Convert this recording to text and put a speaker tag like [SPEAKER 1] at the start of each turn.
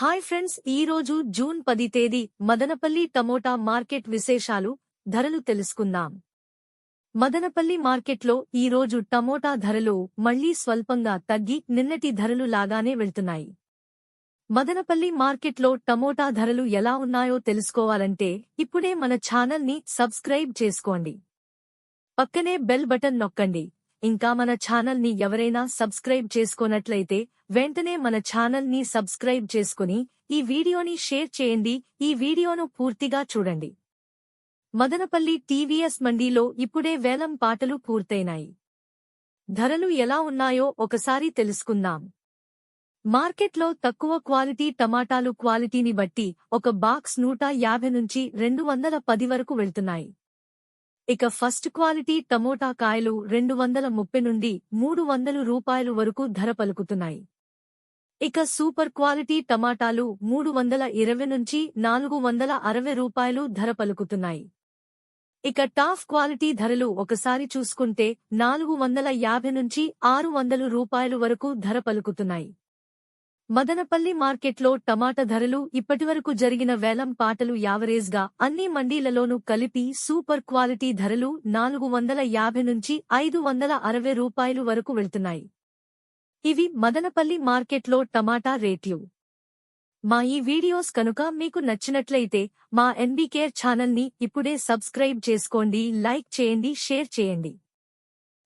[SPEAKER 1] Hi friends ఈ రోజు June పది తేదీ మదనపల్లి టమోటా మార్కెట్ విశేషాలు ధరలు తెలుసుకుందాం. మదనపల్లి మార్కెట్లో ఈ రోజు టమోటా ధరలు మళ్ళీ స్వల్పంగా తగ్గి నిన్నటి ధరలు లాగానే వెళ్తున్నాయి. మదనపల్లి మార్కెట్లో టమోటా ధరలు ఎలా ఉన్నాయో తెలుసుకోవాలంటే ఇప్పుడే మన ఛానల్ని సబ్స్క్రైబ్ చేసుకోండి. పక్కనే బెల్ బటన్ నొక్కండి. ఇంకా మన ఛానల్ని ఎవరైనా సబ్స్క్రైబ్ చేసుకోనట్లయితే వెంటనే మన ఛానల్ని సబ్స్క్రైబ్ చేసుకుని ఈ వీడియోని షేర్ చేయండి. ఈ వీడియోను పూర్తిగా చూడండి. మదనపల్లి టీవీఎస్ మండీలో ఇప్పుడే వేలం పాటలు పూర్తయినాయి. ధరలు ఎలా ఉన్నాయో ఒకసారి తెలుసుకుందాం. మార్కెట్లో తక్కువ క్వాలిటీ టమాటాలు క్వాలిటీని బట్టి ఒక బాక్స్ నూట యాభై నుంచి రెండు వందల పది వరకు వెళ్తున్నాయి. ఇక ఫస్ట్ క్వాలిటీ టమోటా కాయలు రెండు వందల ముప్పై నుండి మూడు వందలు రూపాయలు వరకు ధర పలుకుతున్నాయి. ఇక సూపర్ క్వాలిటీ టమాటాలు మూడు వందల ఇరవై నుంచి నాలుగు వందల అరవై రూపాయలు ధర పలుకుతున్నాయి. ఇక టాఫ్ క్వాలిటీ ధరలు ఒకసారి చూసుకుంటే నాలుగు వందల యాభై నుంచి ఆరు వందలు రూపాయలు వరకు ధర పలుకుతున్నాయి. మదనపల్లి మార్కెట్లో టమాటా ధరలు ఇప్పటివరకు జరిగిన వేలం పాటలు యావరేజ్గా అన్ని మండీలలోనూ కలిపి సూపర్ క్వాలిటీ ధరలు నాలుగు వందల యాభై నుంచి ఐదు వందల అరవై రూపాయలు వరకు వెళ్తున్నాయి. ఇవి మదనపల్లి మార్కెట్లో టమాటా రేట్లు. మా ఈ వీడియోస్ కనుక మీకు నచ్చినట్లయితే మా ఎన్బీకేర్ ఛానల్ని ఇప్పుడే సబ్స్క్రైబ్ చేసుకోండి లైక్ చేయండి షేర్ చేయండి.